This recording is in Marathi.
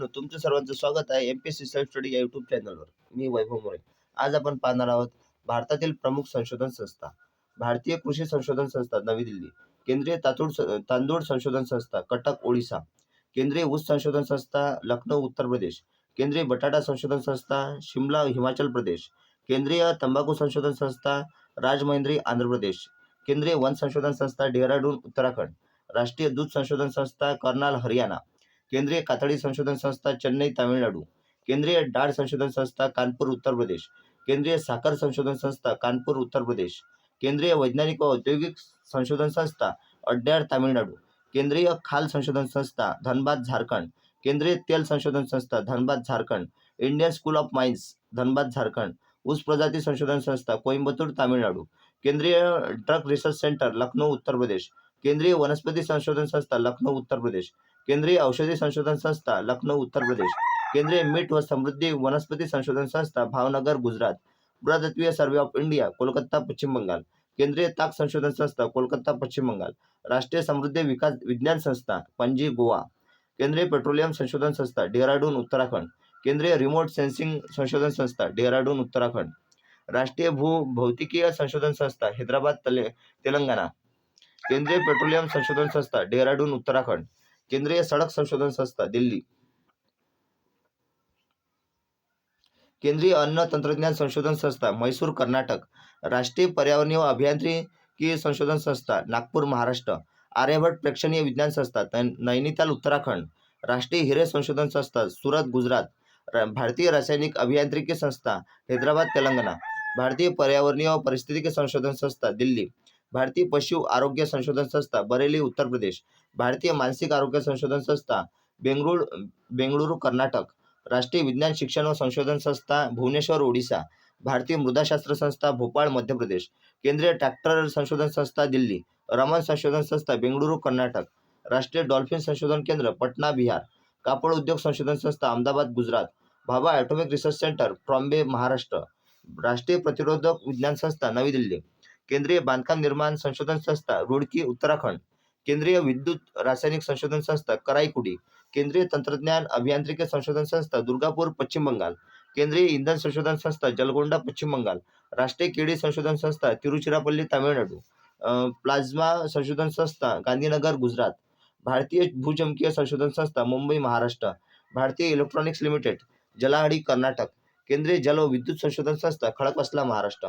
मित्रांनो, तुमचं सर्वांचं स्वागत आहे M P C self study या युट्यूब चॅनलवर मी वैभव मोरे. आज आपण पाहणार आहोत भारतातील प्रमुख संशोधन संस्था. भारतीय कृषी संशोधन संस्था नवी दिल्ली. केंद्रीय तातूड तांदूळ संशोधन संस्था कटक ओडिसा. केंद्रीय ऊस संशोधन संस्था लखनौ उत्तर प्रदेश. केंद्रीय बटाटा संशोधन संस्था शिमला हिमाचल प्रदेश. केंद्रीय तंबाखू संशोधन संस्था राजमहेंद्री आंध्र प्रदेश. केंद्रीय वन संशोधन संस्था डेहराडून उत्तराखंड. राष्ट्रीय दूध संशोधन संस्था कर्नाल हरियाणा. केंद्रीय कातडी संशोधन संस्था चेन्नई तामिळनाडू. केंद्रीय डाळ संशोधन संस्था कानपूर उत्तर प्रदेश. केंद्रीय साखर संशोधन संस्था कानपूर उत्तर प्रदेश. केंद्रीय वैज्ञानिक व औद्योगिक संशोधन संस्था अड्ड्याळ तामिळनाडू. केंद्रीय खाल संशोधन संस्था धनबाद झारखंड. केंद्रीय तेल संशोधन संस्था Dhanbad Jharkhand. Indian school of mines Dhanbad Jharkhand. ऊस प्रजाती संशोधन संस्था कोइंबतूर तामिळनाडू. केंद्रीय drug research centre Lucknow Uttar Pradesh. केंद्रीय वनस्पती संशोधन संस्था लखनौ उत्तर प्रदेश. केंद्रीय औषधी संशोधन संस्था लखनौ उत्तर प्रदेश. केंद्रीय मीठ व समृद्धी वनस्पती संशोधन संस्था Bhavnagar Gujarat. पुरातत्वीय survey of India Kolkata Paschim Bangal. केंद्रीय ताक संशोधन संस्था कोलकाता पश्चिम बंगाल. राष्ट्रीय समृद्धी विकास विज्ञान संस्था पणजी गोवा. केंद्रीय पेट्रोलियम संशोधन संस्था डेहराडून उत्तराखंड. केंद्रीय रिमोट सेन्सिंग संशोधन संस्था डेहराडून उत्तराखंड. राष्ट्रीय भू भौतिकीय संशोधन संस्था हैदराबाद तले तेलंगणा. केंद्रीय पेट्रोलियम संशोधन संस्था डेहराडून उत्तराखंड. केंद्रीय सडक संशोधन संस्था दिल्ली. केंद्रीय अन्न तंत्रज्ञान संशोधन संस्था म्हैसूर कर्नाटक. राष्ट्रीय पर्यावरणीय व अभियांत्रिकी संशोधन संस्था नागपूर महाराष्ट्र. आर्यभट प्रेक्षणीय विज्ञान संस्था नैनिताल उत्तराखंड. राष्ट्रीय हिरे संशोधन संस्था सुरत गुजरात. भारतीय रासायनिक अभियांत्रिकी संस्था हैदराबाद तेलंगणा. भारतीय पर्यावरणीय व संशोधन संस्था दिल्ली. भारतीय पशु आरोग्य संशोधन संस्था बरेली उत्तर प्रदेश. भारतीय मानसिक आरोग्य संशोधन संस्था बेंगळूर बेंगळुरू कर्नाटक. राष्ट्रीय विज्ञान शिक्षण व संशोधन संस्था भुवनेश्वर ओडिसा. भारतीय मृदाशास्त्र संस्था भोपाळ मध्य प्रदेश. केंद्रीय ट्रॅक्टर संशोधन संस्था दिल्ली. रमन संशोधन संस्था बेंगळुरू कर्नाटक. राष्ट्रीय डॉल्फिन संशोधन केंद्र पटना बिहार. कापड उद्योग संशोधन संस्था Ahmedabad Gujarat. Bhabha atomic research centre Trombay Maharashtra. राष्ट्रीय प्रतिरोधक विज्ञान संस्था नवी दिल्ली. केंद्रीय बांधकाम निर्माण संशोधन संस्था रुडकी उत्तराखंड. केंद्रीय विद्युत रासायनिक संशोधन संस्था कराईकुडी. केंद्रीय तंत्रज्ञान अभियांत्रिकी संशोधन संस्था दुर्गापूर पश्चिम बंगाल. केंद्रीय इंधन संशोधन संस्था जलगोंडा पश्चिम बंगाल. राष्ट्रीय केळी संशोधन संस्था तिरुचिरापल्ली तामिळनाडू. प्लाझ्मा संशोधन संस्था गांधीनगर गुजरात. भारतीय भूचमकीय संशोधन संस्था मुंबई महाराष्ट्र. भारतीय इलेक्ट्रॉनिक्स लिमिटेड जलाहडी कर्नाटक. केंद्रीय जल व विद्युत संशोधन संस्था खडकवासला महाराष्ट्र.